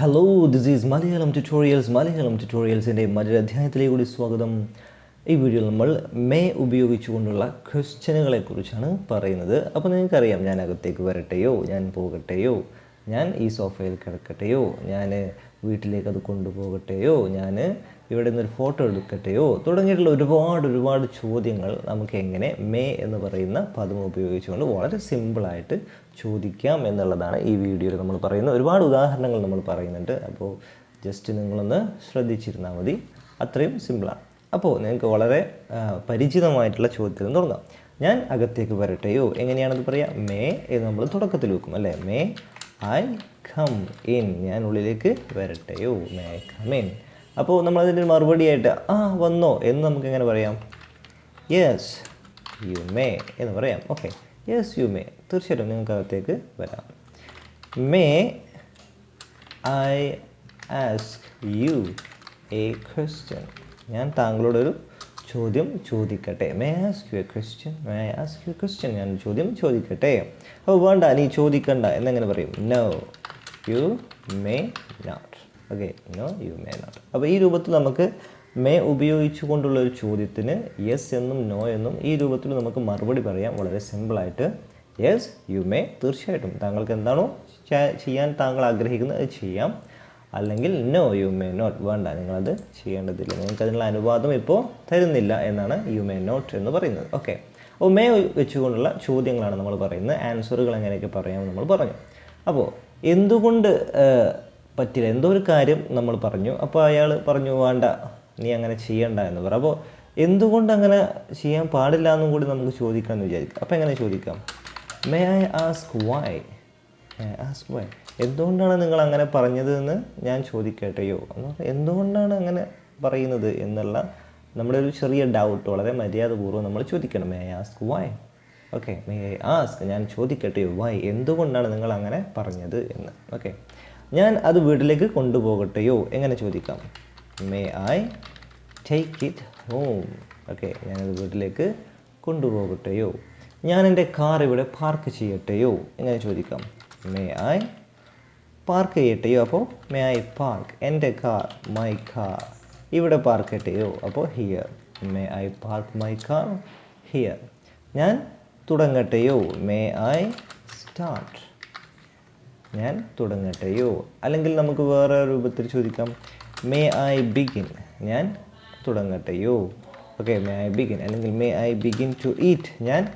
Hello this is Malayalam tutorials Malayalam ട്യൂട്ടോറിയൽസിന്റെ മറ്റൊരു അധ്യായത്തിലേക്ക് കൂടി സ്വാഗതം. ഈ വീഡിയോയിൽ നമ്മൾ മേ ഉപയോഗിച്ചുകൊണ്ടുള്ള ക്വസ്റ്റ്യനുകളെ കുറിച്ചാണ് പറയുന്നത്. അപ്പോൾ നിങ്ങൾക്കറിയാം ഞാൻ അകത്തേക്ക് വരട്ടെയോ? ഞാൻ പോകട്ടെയോ? ഞാൻ ഈ സോഫയിൽ കിടക്കട്ടെയോ? ഞാൻ വീട്ടിലേക്ക് അത് കൊണ്ടുപോകട്ടെയോ? ഞാൻ ഇവിടെ നിന്നൊരു ഫോട്ടോ എടുക്കട്ടെയോ? തുടങ്ങിയിട്ടുള്ള ഒരുപാട് ഒരുപാട് ചോദ്യങ്ങൾ നമുക്ക് എങ്ങനെ മേ എന്ന് പറയുന്ന പദം ഉപയോഗിച്ചുകൊണ്ട് വളരെ സിമ്പിളായിട്ട് ചോദിക്കാം എന്നുള്ളതാണ് ഈ വീഡിയോയിൽ നമ്മൾ പറയുന്നത്. ഒരുപാട് ഉദാഹരണങ്ങൾ നമ്മൾ പറയുന്നുണ്ട്. അപ്പോൾ ജസ്റ്റ് നിങ്ങളൊന്ന് ശ്രദ്ധിച്ചിരുന്നാൽ മതി. അത്രയും സിമ്പിളാണ് അപ്പോൾ നിങ്ങൾക്ക് വളരെ പരിചിതമായിട്ടുള്ള ചോദ്യത്തിൽ നിന്ന് തുടങ്ങാം. ഞാൻ അകത്തേക്ക് വരട്ടെയോ? എങ്ങനെയാണത് പറയുക മേ എന്ന് നമ്മൾ തുടക്കത്തിൽ വെക്കും അല്ലേ? May I come in. ഞാൻ ഉള്ളിലേക്ക് വരട്ടെയോ? May come in. അപ്പോൾ നമ്മളതിന്റെ മറുപടിയായിട്ട് ആ വന്നോ എന്ന് നമുക്ക് എങ്ങനെ പറയാം? യെസ് യു മേ എന്ന് പറയാം. ഓക്കെ. യെസ് യു മേ തീർച്ചയായിട്ടും നിങ്ങൾക്ക് അകത്തേക്ക് വരാം. May I ask you a question ഞാൻ താങ്കളോടൊരു ചോദ്യം ചോദിക്കട്ടെ. May ask you a question may ask you a question ഞാൻ ചോദ്യം ചോദിക്കട്ടെ. അപ്പോൾ വേണ്ട നീ ചോദിക്കണ്ട. എന്നെങ്ങനെ പറയും? No you may not okay no you may not അപ്പോൾ ഈ രൂപത്തിൽ നമുക്ക് മേ ഉപയോഗിച്ചുകൊണ്ടുള്ള ഒരു ചോദ്യത്തിന് യെസ് എന്നും നോ എന്നും ഈ രൂപത്തിൽ നമുക്ക് മറുപടി പറയാം. വളരെ സിമ്പിളായിട്ട് യെസ് യു മേ തീർച്ചയായിട്ടും. താങ്കൾക്ക് എന്താണോ ചെയ്യാൻ താങ്കൾ ആഗ്രഹിക്കുന്നത് അത് ചെയ്യാം. അല്ലെങ്കിൽ നോ യു മേ നോട്ട് വേണ്ട നിങ്ങളത് ചെയ്യേണ്ടതില്ല. നിങ്ങൾക്ക് അതിനുള്ള അനുവാദം ഇപ്പോൾ തരുന്നില്ല എന്നാണ് യു മേ നോട്ട് എന്ന് പറയുന്നത്. ഓക്കെ അപ്പോൾ മേ വെച്ചുകൊണ്ടുള്ള ചോദ്യങ്ങളാണ് നമ്മൾ പറയുന്നത്. ആൻസറുകൾ എങ്ങനെയൊക്കെ പറയാമെന്ന് നമ്മൾ പറഞ്ഞു. അപ്പോൾ എന്തുകൊണ്ട് പറ്റില്ല? എന്തോ ഒരു കാര്യം നമ്മൾ പറഞ്ഞു. അപ്പോൾ അയാൾ പറഞ്ഞു വേണ്ട നീ അങ്ങനെ ചെയ്യണ്ട എന്ന് പറ. അപ്പോൾ എന്തുകൊണ്ട് അങ്ങനെ ചെയ്യാൻ പാടില്ല എന്നും കൂടി നമുക്ക് ചോദിക്കാമെന്ന് വിചാരിക്കാം. അപ്പോൾ എങ്ങനെ ചോദിക്കാം? May I ask why ask why എന്തുകൊണ്ടാണ് നിങ്ങൾ അങ്ങനെ പറഞ്ഞത് എന്ന് ഞാൻ ചോദിക്കട്ടെയോ? എന്ന് എന്തുകൊണ്ടാണ് അങ്ങനെ പറയുന്നത് എന്നുള്ള നമ്മുടെ ഒരു ചെറിയ ഡൗട്ട് വളരെ മര്യാദപൂർവം നമ്മൾ ചോദിക്കണം. May I ask why okay may I ask ഞാൻ ചോദിക്കട്ടെയോ? വൈ എന്തുകൊണ്ടാണ് നിങ്ങൾ അങ്ങനെ പറഞ്ഞത് എന്ന്? ഓക്കെ ഞാൻ അത് വീട്ടിലേക്ക് കൊണ്ടുപോകട്ടെയോ? എങ്ങനെ ചോദിക്കാം? May I take it home okay ഞാനത് വീട്ടിലേക്ക് കൊണ്ടുപോകട്ടെയോ? ഞാൻ എന്റെ കാർ ഇവിടെ പാർക്ക് ചെയ്യട്ടെയോ? എങ്ങനെ ചോദിക്കാം? മേ ഐ പാർക്ക് ചെയ്യട്ടെയോ? അപ്പോൾ മേ ഐ പാർക്ക് എന്റെ കാർ മൈ കാർ ഇവിടെ പാർക്ക് ചെയ്യട്ടെയോ? അപ്പോൾ here may I park my car here ഞാൻ തുടങ്ങട്ടെയോ? മേ ഐ സ്റ്റാർട്ട് ഞാൻ തുടങ്ങട്ടെയോ? അല്ലെങ്കിൽ നമുക്ക് വേറെ രൂപത്തിൽ ചോദിക്കാം. മേ ഐ ബിഗിൻ ഞാൻ തുടങ്ങട്ടെയോ ഓക്കെ മേ ഐ ബിഗിൻ അല്ലെങ്കിൽ may I begin to eat ഞാൻ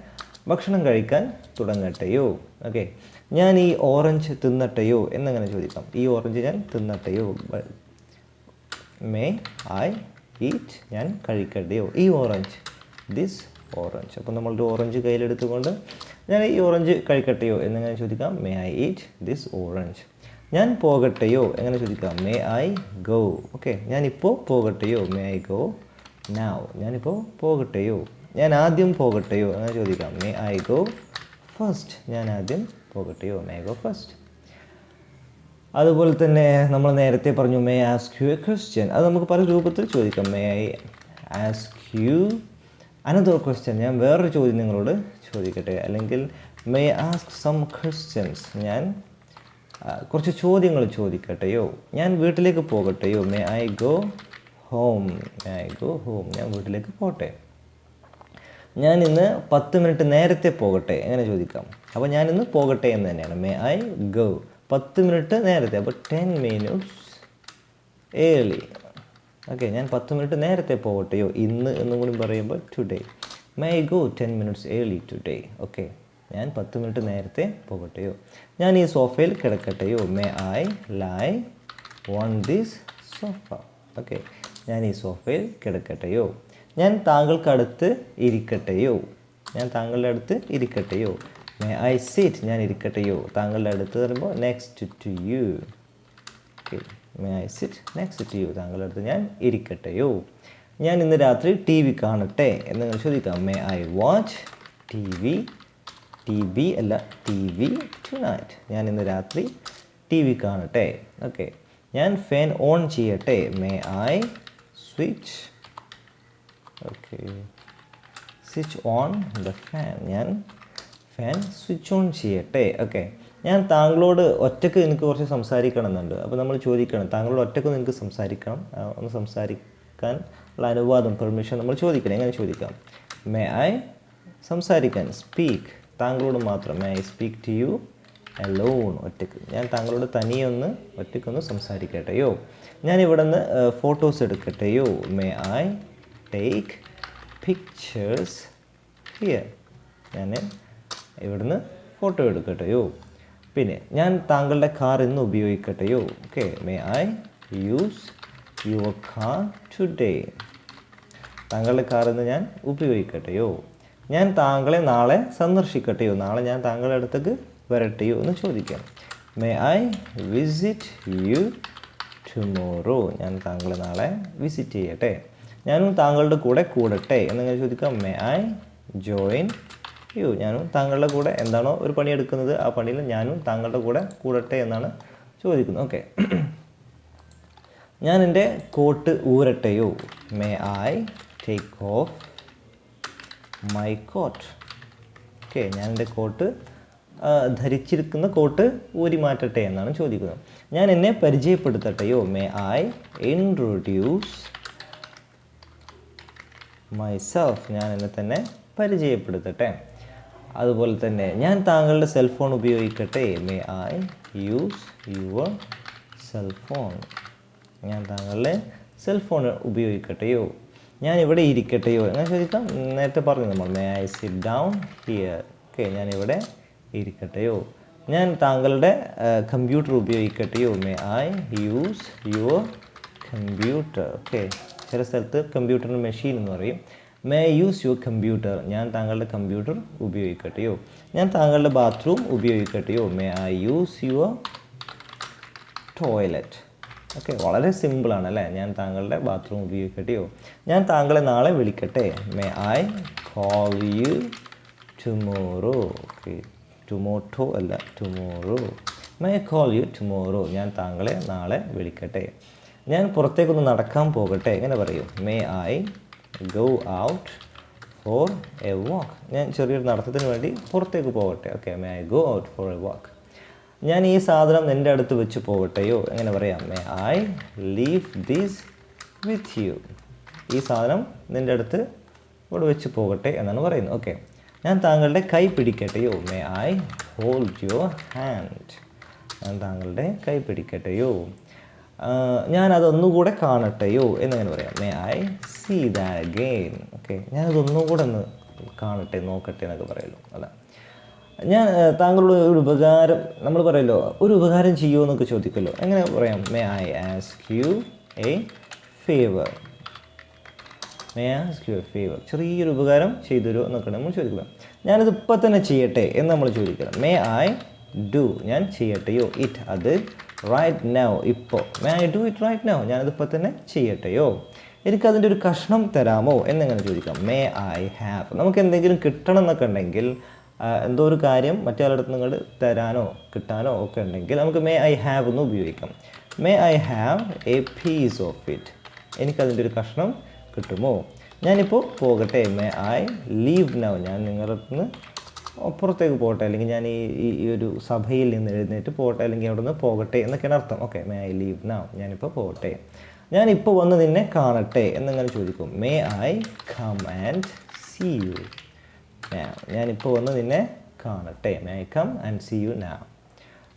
ഭക്ഷണം കഴിക്കാൻ തുടങ്ങട്ടെയോ ഓക്കെ ഞാൻ ഈ ഓറഞ്ച് തിന്നട്ടെയോ എന്നങ്ങനെ ചോദിക്കാം. ഈ ഓറഞ്ച് ഞാൻ തിന്നട്ടെയോ മേ ഐ ഈറ്റ് ഞാൻ കഴിക്കട്ടെയോ ഈ ഓറഞ്ച് ദിസ് ഓറഞ്ച് അപ്പോൾ നമ്മളൊരു ഓറഞ്ച് കയ്യിലെടുത്തുകൊണ്ട് ഞാൻ ഈ ഓറഞ്ച് കഴിക്കട്ടെയോ എന്നങ്ങനെ ചോദിക്കാം. May I eat this orange ഞാൻ പോകട്ടെയോ? എങ്ങനെ ചോദിക്കാം? മേ ഐ ഗോ ഓക്കെ ഞാനിപ്പോൾ പോകട്ടെയോ? മേ ഐ ഗോ നാവ് ഞാനിപ്പോൾ പോകട്ടെയോ? ഞാൻ ആദ്യം പോകട്ടെയോ? അങ്ങനെ ചോദിക്കാം. മേ ഐ ഗോ ഫസ്റ്റ് ഞാൻ ആദ്യം പോകട്ടെയോ? മേ ഐ ഗോ ഫസ്റ്റ് അതുപോലെ തന്നെ നമ്മൾ നേരത്തെ പറഞ്ഞു may ask you a question അത് നമുക്ക് പല രൂപത്തിൽ ചോദിക്കാം. May I ask you another question ഞാൻ വേറൊരു ചോദ്യം നിങ്ങളോട് ചോദിക്കട്ടെ? അല്ലെങ്കിൽ മേ ആസ്ക് സം ക്വസ്റ്റ്യൻസ് ഞാൻ കുറച്ച് ചോദ്യങ്ങൾ ചോദിക്കട്ടെയോ? ഞാൻ വീട്ടിലേക്ക് പോകട്ടെയോ? May I go home may I go home ഞാൻ വീട്ടിലേക്ക് പോട്ടെ. ഞാൻ ഇന്ന് പത്ത് മിനിറ്റ് നേരത്തെ പോകട്ടെ. എങ്ങനെ ചോദിക്കാം? അപ്പോൾ ഞാൻ ഇന്ന് പോകട്ടെ എന്ന് തന്നെയാണ്. മേ ഐ ഗോ പത്ത് മിനിറ്റ് നേരത്തെ. അപ്പോൾ ടെൻ മിനിറ്റ്സ് ഏർലി ഓക്കെ ഞാൻ പത്ത് മിനിറ്റ് നേരത്തെ പോകട്ടെയോ? ഇന്ന് എന്നും കൂടി പറയുമ്പോൾ today may go ten minutes early today okay ഞാൻ പത്ത് മിനിറ്റ് നേരത്തെ പോകട്ടെയോ ഞാൻ ഈ സോഫയിൽ കിടക്കട്ടെയോ may I lie on this sofa okay ഞാൻ ഈ സോഫയിൽ കിടക്കട്ടെയോ ഞാൻ താങ്കൾക്ക് അടുത്ത് ഇരിക്കട്ടെയോ ഞാൻ താങ്കളുടെ അടുത്ത് ഇരിക്കട്ടെയോ മേ ഐ സീറ്റ് ഞാൻ ഇരിക്കട്ടെയോ താങ്കളുടെ അടുത്ത് പറയുമ്പോൾ next to you okay may I sit next to you താങ്കളുടെ അടുത്ത് ഞാൻ ഇരിക്കട്ടെയോ ഞാൻ ഇന്ന് രാത്രി ടി വി കാണട്ടെ എന്ന് ചോദിക്കാം may I watch T V T V അല്ല ടി വി ടു നൈറ്റ് ഞാൻ ഇന്ന് രാത്രി ടി വി കാണട്ടെ. ഓക്കെ ഞാൻ ഫാൻ ഓൺ ചെയ്യട്ടെ. May I switch okay switch on the fan ഞാൻ ഫാൻ സ്വിച്ച് ഓൺ ചെയ്യട്ടെ. ഓക്കെ ഞാൻ താങ്കളോട് ഒറ്റയ്ക്ക് എനിക്ക് കുറച്ച് സംസാരിക്കണം എന്നുണ്ട് അപ്പോൾ നമ്മൾ ചോദിക്കണം താങ്കളോട് ഒറ്റയ്ക്ക് നിങ്ങൾക്ക് സംസാരിക്കണം? ഒന്ന് സംസാരിക്കാൻ ഉള്ള അനുവാദം പെർമിഷൻ നമ്മൾ ചോദിക്കണം. എങ്ങനെ ചോദിക്കാം? മേ ഐ സംസാരിക്കാൻ? സ്പീക്ക് താങ്കളോട് മാത്രം may I speak to you alone. ഒറ്റയ്ക്ക്. ഞാൻ താങ്കളോട് തനിയൊന്ന് ഒറ്റയ്ക്കൊന്ന് സംസാരിക്കട്ടെയോ? ഞാൻ ഇവിടെ നിന്ന് photos എടുക്കട്ടെയോ? May I take pictures here. ഞാൻ ഇവിടുന്ന് ഫോട്ടോ എടുക്കട്ടെയോ? പിന്നെ ഞാൻ താങ്കളുടെ കാർ ഇന്ന് ഉപയോഗിക്കട്ടെയോ? Okay. May I use your car today. താങ്കളുടെ കാർ ഇന്ന് ഞാൻ ഉപയോഗിക്കട്ടെയോ? ഞാൻ താങ്കളെ നാളെ സന്ദർശിക്കട്ടെയോ നാളെ ഞാൻ താങ്കളുടെ അടുത്തേക്ക് വരട്ടെയോ എന്ന് ചോദിക്കാം may I visit you tomorrow ഞാൻ താങ്കളെ നാളെ വിസിറ്റ് ചെയ്യട്ടെ. ഞാനും താങ്കളുടെ കൂടെ കൂടട്ടെ എന്നിങ്ങനെ ചോദിക്കാം. മേ ഐ ജോയിൻ യു ഞാനും താങ്കളുടെ കൂടെ എന്താണോ ഒരു പണി എടുക്കുന്നത് ആ പണിയിൽ ഞാനും താങ്കളുടെ കൂടെ കൂടട്ടെ എന്നാണ് ചോദിക്കുന്നത്. ഓക്കെ ഞാൻ എന്റെ coat ഊരട്ടെയോ? May I take off my coat okay ഞാൻ എന്റെ കോട്ട് ധരിച്ചിരിക്കുന്ന കോട്ട് ഊരി മാറ്റട്ടെ എന്നാണ് ചോദിക്കുന്നത്. ഞാൻ എന്നെ പരിചയപ്പെടുത്തട്ടെയോ? മേ ഐ ഇൻട്രൊഡ്യൂസ് മൈസെൽഫ് ഞാൻ എന്നെ തന്നെ പരിചയപ്പെടുത്തട്ടെ. അതുപോലെ തന്നെ ഞാൻ താങ്കളുടെ cellphone ഉപയോഗിക്കട്ടെ? May I use your cellphone ഞാൻ താങ്കളുടെ സെൽഫോൺ ഉപയോഗിക്കട്ടെയോ? ഞാൻ ഇവിടെ ഇരിക്കട്ടെയോ ഞാൻ ചോദിക്കാം നേരത്തെ പറഞ്ഞു നമ്മൾ may I sit down here okay ഞാൻ ഇവിടെ ഇരിക്കട്ടെയോ ഞാൻ താങ്കളുടെ computer ഉപയോഗിക്കട്ടെയോ may I use your computer okay ചില സ്ഥലത്ത് കമ്പ്യൂട്ടറിന് മെഷീൻ എന്ന് പറയും. മേ യൂസ് യുവർ കമ്പ്യൂട്ടർ ഞാൻ താങ്കളുടെ കമ്പ്യൂട്ടർ ഉപയോഗിക്കട്ടെയോ ഞാൻ താങ്കളുടെ bathroom ഉപയോഗിക്കട്ടെയോ may I use your toilet okay വളരെ സിമ്പിളാണ് അല്ലേ? ഞാൻ താങ്കളുടെ ബാത്റൂം ഉപയോഗിക്കട്ടെയോ ഞാൻ താങ്കളെ നാളെ വിളിക്കട്ടെ. May I call you tomorrow okay tomorrow അല്ല tomorrow may call you tomorrow ഞാൻ താങ്കളെ നാളെ വിളിക്കട്ടെ. ഞാൻ പുറത്തേക്കൊന്ന് നടക്കാൻ പോകട്ടെ. എങ്ങനെ പറയും. May I go out for a walk ഞാൻ ചെറിയൊരു നടത്തത്തിന് വേണ്ടി പുറത്തേക്ക് പോകട്ടെ. Okay may I go out for a walk ഞാൻ ഈ സാധനം എന്റെ അടുത്ത് വെച്ച് പോകട്ടെയോ? എങ്ങനെ പറയാം? May I leave these with you ഈ സാധനം നിന്റെ അടുത്ത് ഇവിടെ വെച്ച് പോകട്ടെ എന്നാണ് പറയുന്നത്. ഓക്കെ ഞാൻ താങ്കളുടെ കൈ പിടിക്കട്ടെയോ? May I hold your hand ഞാൻ താങ്കളുടെ കൈ പിടിക്കട്ടെയോ? ഞാൻ അതൊന്നുകൂടെ കാണട്ടെയോ? എന്നങ്ങനെ പറയാം? May I see that again okay ഞാനതൊന്നുകൂടെ ഒന്ന് കാണട്ടെ നോക്കട്ടെ എന്നൊക്കെ പറയുമല്ലോ അല്ല ഞാൻ താങ്കളുടെ ഒരു ഉപകാരം നമ്മൾ പറയല്ലോ ഒരു ഉപകാരം ചെയ്യുമോ എന്നൊക്കെ ചോദിക്കുമല്ലോ എങ്ങനെ പറയാം? May I ask you a favour may ask you a favour ചെറിയൊരു ഉപകാരം ചെയ്തു തരുമോ എന്നൊക്കെ നമ്മൾ ചോദിക്കുക ഞാനിത് ഇപ്പം തന്നെ ചെയ്യട്ടെ എന്ന് നമ്മൾ ചോദിക്കണം. മേ ഐ ഡു ഞാൻ ചെയ്യട്ടെയോ? ഇറ്റ് അത് റൈറ്റ് നൗ ഇപ്പോൾ may I do it right now ഞാനത് ഇപ്പം തന്നെ ചെയ്യട്ടെയോ? എനിക്കതിന്റെ ഒരു കഷ്ണം തരാമോ? എന്നെങ്ങനെ ചോദിക്കാം? മേ ഐ ഹാവ് നമുക്ക് എന്തെങ്കിലും കിട്ടണം എന്നൊക്കെ ഉണ്ടെങ്കിൽ എന്തോ ഒരു കാര്യം മറ്റൊരിടത്ത് നിങ്ങൾ തരാനോ കിട്ടാനോ ഒക്കെ ഉണ്ടെങ്കിൽ നമുക്ക് മേ ഐ ഹാവ് എന്ന് ഉപയോഗിക്കാം. May I have a piece of it എനിക്കതിന്റെ ഒരു കഷ്ണം കിട്ടുമോ? ഞാനിപ്പോൾ പോകട്ടെ. മേ ഐ ലീവ് നൗ ഞാൻ നിങ്ങളുടെ അടുത്ത് നിന്ന് പുറത്തേക്ക് പോകട്ടെ. അല്ലെങ്കിൽ ഞാൻ ഈ- ഈ ഒരു സഭയിൽ നിന്ന് എഴുന്നേറ്റ് പോകട്ടെ. അല്ലെങ്കിൽ അവിടെ നിന്ന് പോകട്ടെ എന്നൊക്കെയാണ് അർത്ഥം. Okay may I leave now ഞാനിപ്പോൾ പോകട്ടെ. ഞാനിപ്പോൾ വന്ന് നിന്നെ കാണട്ടെ എന്നങ്ങനെ ചോദിക്കും. May I come and see you ഞാനിപ്പോൾ വന്ന് നിന്നെ കാണട്ടെ. May come and see you നാ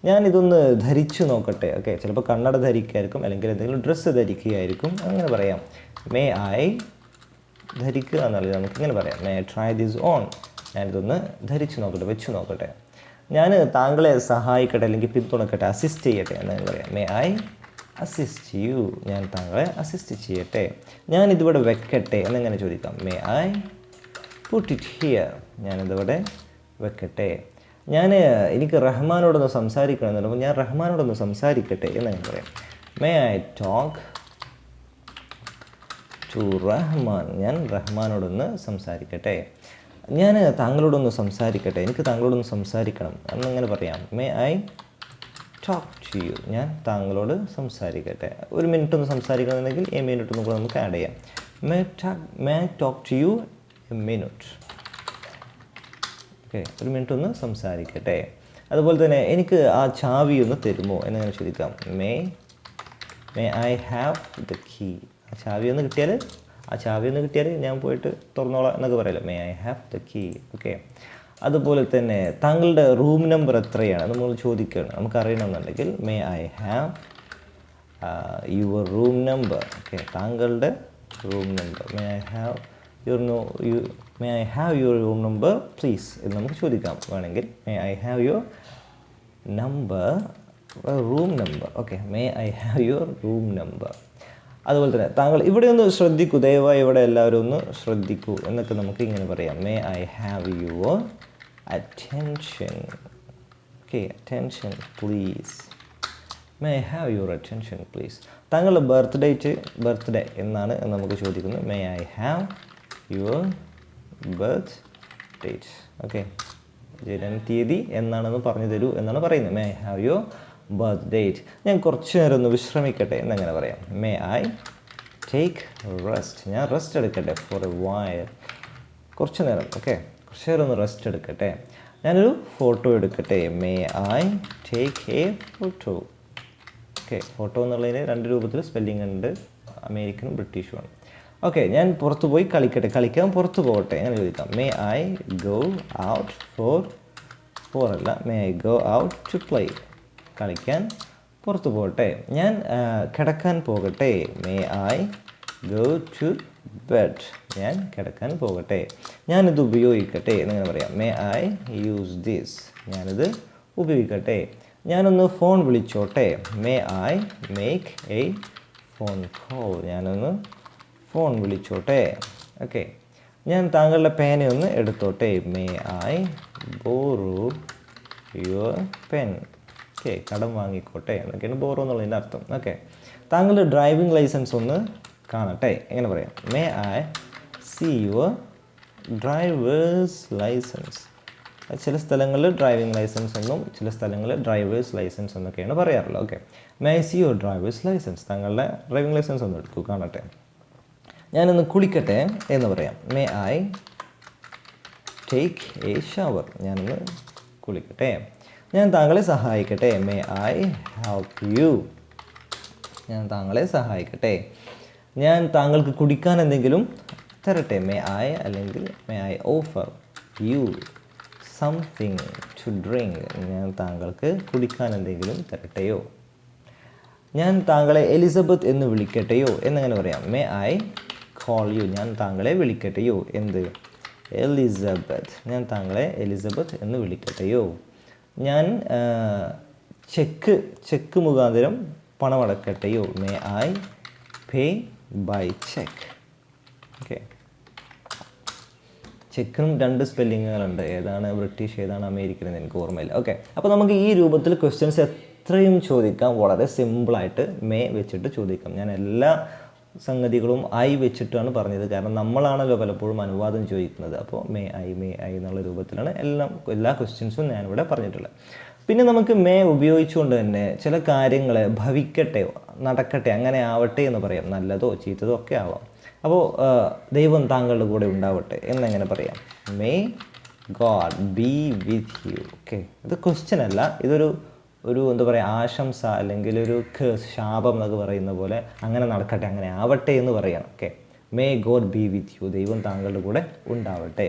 ഞാനിതൊന്ന് ധരിച്ചു നോക്കട്ടെ. ഓക്കെ ചിലപ്പോൾ കണ്ണട ധരിക്കായിരിക്കും അല്ലെങ്കിൽ എന്തെങ്കിലും ഡ്രസ്സ് ധരിക്കുകയായിരിക്കും അങ്ങനെ പറയാം. മേ ഐ ധരിക്കുക എന്നുള്ളത് നമുക്ക് ഇങ്ങനെ പറയാം. മേ ട്രൈ ദിസ് ഓൺ ഞാനിതൊന്ന് ധരിച്ചു നോക്കട്ടെ വെച്ചു നോക്കട്ടെ. ഞാൻ താങ്കളെ സഹായിക്കട്ടെ അല്ലെങ്കിൽ പിന്തുണക്കട്ടെ അസിസ്റ്റ് ചെയ്യട്ടെ എന്ന് പറയാം. മേ ഐ അസിസ്റ്റ് യു ഞാൻ താങ്കളെ അസിസ്റ്റ് ചെയ്യട്ടെ. ഞാൻ ഇതിവിടെ വെക്കട്ടെ എന്നെങ്ങനെ ചോദിക്കാം? മേ ഐ പുട്ട് ഹിയർ ഞാനിതിവിടെ വെക്കട്ടെ. ഞാൻ എനിക്ക് റഹ്മാനോടൊന്ന് സംസാരിക്കണം അപ്പോൾ ഞാൻ റഹ്മാനോടൊന്ന് സംസാരിക്കട്ടെ എന്ന് ഞാൻ പറയാം. May I talk to Rahman? ഞാൻ റഹ്മാനോടൊന്ന് സംസാരിക്കട്ടെ. ഞാൻ താങ്കളോടൊന്ന് സംസാരിക്കട്ടെ. എനിക്ക് താങ്കളോടൊന്ന് സംസാരിക്കണം. എന്നങ്ങനെ പറയാം. May I talk to you ഞാൻ താങ്കളോട് സംസാരിക്കട്ടെ. ഒരു മിനിറ്റ് ഒന്ന് സംസാരിക്കണമെന്നുണ്ടെങ്കിൽ ഈ മിനിറ്റ് ഒന്നും കൂടെ നമുക്ക് ആഡ് ചെയ്യാം. May talk may talk to you minute. Okay ഒരു മിനിറ്റ് ഒന്ന് സംസാരിക്കട്ടെ. അതുപോലെ തന്നെ എനിക്ക് ആ ചാവി ഒന്ന് തരുമോ എന്നങ്ങനെ ചോദിക്കാം. May may I have the key ആ ചാവി ഒന്ന് കിട്ടിയാൽ ആ ചാവി ഒന്ന് കിട്ടിയാൽ ഞാൻ പോയിട്ട് തുറന്നോളാം എന്നൊക്കെ പറയല്ലോ. May I have the key okay അതുപോലെ തന്നെ താങ്കളുടെ റൂം നമ്പർ എത്രയാണ്? നമ്മൾ ചോദിക്കുകയാണ് നമുക്ക് അറിയണമെന്നുണ്ടെങ്കിൽ may I have your room number okay താങ്കളുടെ room number may I have your no you may I have your room number please എന്ന് നമുക്ക് ചോദിക്കാം. വേണമെങ്കിൽ may I have your number room number okay may I have your room number അതുപോലെ തന്നെ താങ്കൾ ഇവിടെ ഒന്ന് ശ്രദ്ധിക്കൂ ദയവായി ഇവിടെ എല്ലാവരും ഒന്ന് ശ്രദ്ധിക്കൂ എന്നൊക്കെ നമുക്ക് ഇങ്ങനെ പറയാം. May I have your attention okay attention please may I have your attention please താങ്കളുടെ ബർത്ത് ഡേറ്റ് ബർത്ത്ഡേ എന്നാണ് നമുക്ക് ചോദിക്കുന്നത്. May I have your birth date okay ജനനത്തീയതി എന്നാണെന്ന് പറഞ്ഞു തരൂ എന്നാണ് പറയുന്നത്. May have your birth date ഞാൻ കുറച്ച് നേരം ഒന്ന് വിശ്രമിക്കട്ടെ എന്നങ്ങനെ പറയാം. മേ ഐ ടേക്ക് റെസ്റ്റ് ഞാൻ റെസ്റ്റ് എടുക്കട്ടെ ഫോർ എ വയർ കുറച്ച് നേരം. ഓക്കെ കുറച്ച് നേരം ഒന്ന് റെസ്റ്റ് എടുക്കട്ടെ. ഞാനൊരു ഫോട്ടോ എടുക്കട്ടെ. May I take a photo okay photo എന്നുള്ളതിന് രണ്ട് രൂപത്തിൽ സ്പെല്ലിംഗ് ഉണ്ട്. അമേരിക്കനും ബ്രിട്ടീഷുമാണ് ഓക്കെ ഞാൻ പുറത്തു പോയി കളിക്കട്ടെ. കളിക്കാൻ പുറത്തു പോകട്ടെ. അങ്ങനെ ചോദിക്കാം may I go out for for അല്ല. May I go out to play കളിക്കാൻ പുറത്തു പോകട്ടെ. ഞാൻ കിടക്കാൻ പോകട്ടെ. May I go to bed ഞാൻ കിടക്കാൻ പോകട്ടെ. ഞാനിത് ഉപയോഗിക്കട്ടെ. എന്ന് എന്നിങ്ങനെ പറയാം. മേ ഐ യൂസ് ദിസ് ഞാനിത് ഉപയോഗിക്കട്ടെ. ഞാനൊന്ന് phone വിളിച്ചോട്ടെ. May I make a phone call ഞാനൊന്ന് ഫോൺ വിളിച്ചോട്ടെ. ഓക്കെ ഞാൻ താങ്കളുടെ പേനയൊന്ന് എടുത്തോട്ടെ. May I borrow your pen okay കടം വാങ്ങിക്കോട്ടെ. എന്നൊക്കെയാണ് ബോറോ എന്നുള്ളതിന്റെ അർത്ഥം. ഓക്കെ താങ്കളുടെ ഡ്രൈവിംഗ് ലൈസൻസ് ഒന്ന് കാണട്ടെ. എങ്ങനെ പറയാം? May I see your driver's licence ചില സ്ഥലങ്ങളിൽ ഡ്രൈവിംഗ് ലൈസൻസ് എന്നും ചില സ്ഥലങ്ങളിൽ ഡ്രൈവേഴ്സ് ലൈസൻസ് എന്നൊക്കെയാണ് പറയാറുള്ളത്. Okay may see your driver's licence താങ്കളുടെ ഡ്രൈവിംഗ് ലൈസൻസ് ഒന്ന് എടുക്കൂ. കാണട്ടെ. ഞാനൊന്ന് കുളിക്കട്ടെ എന്ന് പറയാം. May I take a shower ഞാനൊന്ന് കുളിക്കട്ടെ. ഞാൻ താങ്കളെ സഹായിക്കട്ടെ. മേ ഐ ഹെൽപ്പ് യു ഞാൻ താങ്കളെ സഹായിക്കട്ടെ. ഞാൻ താങ്കൾക്ക് കുടിക്കാൻ എന്തെങ്കിലും തരട്ടെ? മേ ഐ അല്ലെങ്കിൽ may I offer you something to drink ഞാൻ താങ്കൾക്ക് കുടിക്കാൻ എന്തെങ്കിലും തരട്ടെയോ? ഞാൻ താങ്കളെ എലിസബത്ത് എന്ന് വിളിക്കട്ടെയോ? എന്നങ്ങനെ പറയാം. മേ ഐ കോൾ യു ഞാൻ താങ്കളെ വിളിക്കട്ടെയോ എന്ത്? എലിസബത്ത്. ഞാൻ താങ്കളെ എലിസബത്ത് എന്ന് വിളിക്കട്ടെയോ ഞാൻ ആ, ചെക്ക് ചെക്ക് മുഖാന്തരം പണമടക്കട്ടെയോ may I pay by cheque okay ചെക്കിനും രണ്ട് സ്പെല്ലിങ്ങുകളുണ്ട്. ഏതാണ് ബ്രിട്ടീഷ് ഏതാണ് അമേരിക്കൻ എന്ന് എനിക്ക് ഓർമ്മയില്ല. ഓക്കെ അപ്പോൾ നമുക്ക് ഈ രൂപത്തിൽ ക്വസ്റ്റ്യൻസ് എത്രയും ചോദിക്കാം. വളരെ സിമ്പിളായിട്ട് മേ വെച്ചിട്ട് ചോദിക്കാം. ഞാൻ എല്ലാ സംഗതികളും ആയി വെച്ചിട്ടാണ് പറഞ്ഞത്. കാരണം നമ്മളാണല്ലോ പലപ്പോഴും അനുവാദം ചോദിക്കുന്നത്. അപ്പോൾ മേ ഐ മേ ഐ എന്നുള്ള രൂപത്തിലാണ് എല്ലാം എല്ലാ ക്വസ്റ്റ്യൻസും ഞാനിവിടെ പറഞ്ഞിട്ടുള്ളത്. പിന്നെ നമുക്ക് മേ ഉപയോഗിച്ചുകൊണ്ട് തന്നെ ചില കാര്യങ്ങൾ ഭവിക്കട്ടെ നടക്കട്ടെ അങ്ങനെ ആവട്ടെ എന്ന് പറയാം. നല്ലതോ ചീത്തതോ ഒക്കെ ആവാം. അപ്പോൾ ദൈവം താങ്കളുടെ കൂടെ ഉണ്ടാവട്ടെ എന്നെങ്ങനെ പറയാം? May God be with you okay ഇത് ക്വസ്റ്റ്യൻ അല്ല ഇതൊരു ഒരു എന്താ പറയുക ആശംസ അല്ലെങ്കിൽ ഒരു കേസ് ശാപം എന്നൊക്കെ പറയുന്ന പോലെ അങ്ങനെ നടക്കട്ടെ അങ്ങനെ ആവട്ടെ എന്ന് പറയണം okay may God be with you ദൈവം താങ്കളുടെ കൂടെ ഉണ്ടാവട്ടെ.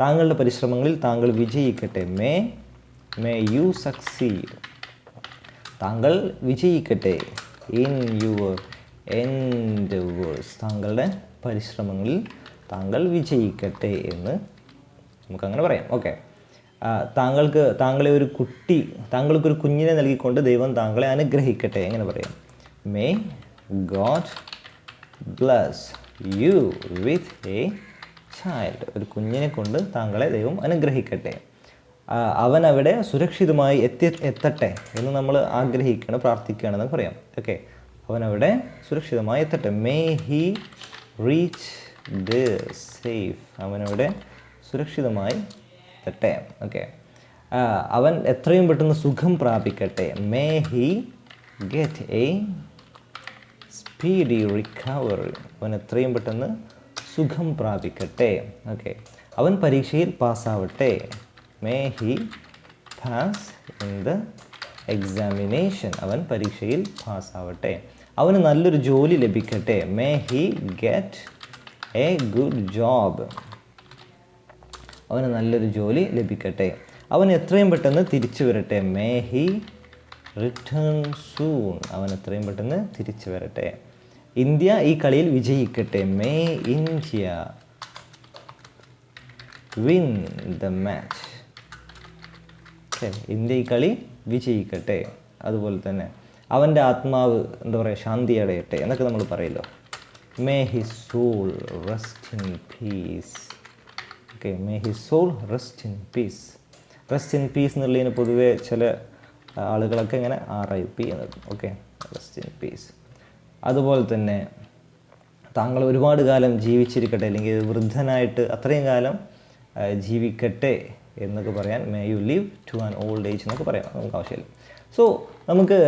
താങ്കളുടെ പരിശ്രമങ്ങളിൽ താങ്കൾ വിജയിക്കട്ടെ. മേ മേ യു സക്സീഡ് താങ്കൾ വിജയിക്കട്ടെ. ഇൻ യുവർ എൻഡവേഴ്സ് താങ്കളുടെ പരിശ്രമങ്ങളിൽ താങ്കൾ വിജയിക്കട്ടെ എന്ന് നമുക്കങ്ങനെ പറയാം ഓക്കെ താങ്കൾക്ക് താങ്കളെ ഒരു കുട്ടി താങ്കൾക്കൊരു കുഞ്ഞിനെ നൽകിക്കൊണ്ട് ദൈവം താങ്കളെ അനുഗ്രഹിക്കട്ടെ. എങ്ങനെ പറയാം? May God bless you with a child ഒരു കുഞ്ഞിനെ കൊണ്ട് താങ്കളെ ദൈവം അനുഗ്രഹിക്കട്ടെ. അവൻ അവിടെ സുരക്ഷിതമായി എത്തി എത്തട്ടെ എന്ന് നമ്മൾ ആഗ്രഹിക്കുകയാണ് പ്രാർത്ഥിക്കുകയാണെന്ന് പറയാം. ഓക്കെ അവൻ അവിടെ സുരക്ഷിതമായി എത്തട്ടെ. May he reach the safe അവനവിടെ സുരക്ഷിതമായി എത്തട്ടെ? ഓക്കെ. അവൻ എത്രയും പെട്ടെന്ന് സുഖം പ്രാപിക്കട്ടെ. May he get a speedy recovery അവൻ എത്രയും പെട്ടെന്ന് സുഖം പ്രാപിക്കട്ടെ. ഓക്കെ. അവൻ പരീക്ഷയിൽ പാസ്സാവട്ടെ. May he pass in the examination അവൻ പരീക്ഷയിൽ പാസ്സാവട്ടെ. അവന് നല്ലൊരു ജോലി ലഭിക്കട്ടെ. May he get a good job അവന് നല്ലൊരു ജോലി ലഭിക്കട്ടെ. അവൻ എത്രയും പെട്ടെന്ന് തിരിച്ചു വരട്ടെ. മേ ഹി റിട്ടേൺ സൂൺ അവൻ എത്രയും പെട്ടെന്ന് തിരിച്ചു വരട്ടെ. ഇന്ത്യ ഈ കളിയിൽ വിജയിക്കട്ടെ. May India win the match India ഈ കളി വിജയിക്കട്ടെ. അതുപോലെ തന്നെ അവന്റെ ആത്മാവ് എന്താ പറയുക ശാന്തി അടയട്ടെ എന്നൊക്കെ നമ്മൾ പറയല്ലോ. May he soul rest in peace okay may his soul rest in peace rest in peace എന്നുള്ളതിന് പൊതുവേ ചില ആളുകളൊക്കെ ഇങ്ങനെ ആർ ഐ പി എന്നത് ഓക്കെ റെസ്റ്റ് ഇൻ പീസ് അതുപോലെ തന്നെ താങ്കൾ ഒരുപാട് കാലം ജീവിച്ചിരിക്കട്ടെ അല്ലെങ്കിൽ വൃദ്ധനായിട്ട് അത്രയും കാലം ജീവിക്കട്ടെ എന്നൊക്കെ പറയാൻ may you live to an old age എന്നൊക്കെ പറയാം നമുക്ക് ആവശ്യമില്ല. സോ നമുക്ക്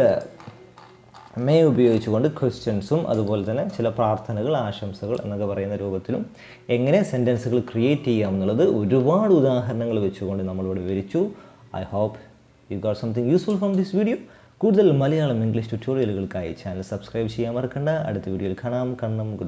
മേ ഉപയോഗിച്ചുകൊണ്ട് ക്വസ്റ്റ്യൻസും അതുപോലെ തന്നെ ചില പ്രാർത്ഥനകൾ ആശംസകൾ എന്നൊക്കെ പറയുന്ന രൂപത്തിലും എങ്ങനെ സെന്റൻസുകൾ ക്രിയേറ്റ് ചെയ്യാം എന്നുള്ളത് ഒരുപാട് ഉദാഹരണങ്ങൾ വെച്ചുകൊണ്ട് നമ്മളിവിടെ വിവരിച്ചു. I hope you got something useful from this video കൂടുതൽ മലയാളം ഇംഗ്ലീഷ് ട്യൂട്ടോറിയലുകൾക്കായി ചാനൽ സബ്സ്ക്രൈബ് ചെയ്യാൻ മറക്കണ്ട. അടുത്ത വീഡിയോയിൽ കാണാം. കണ്ണം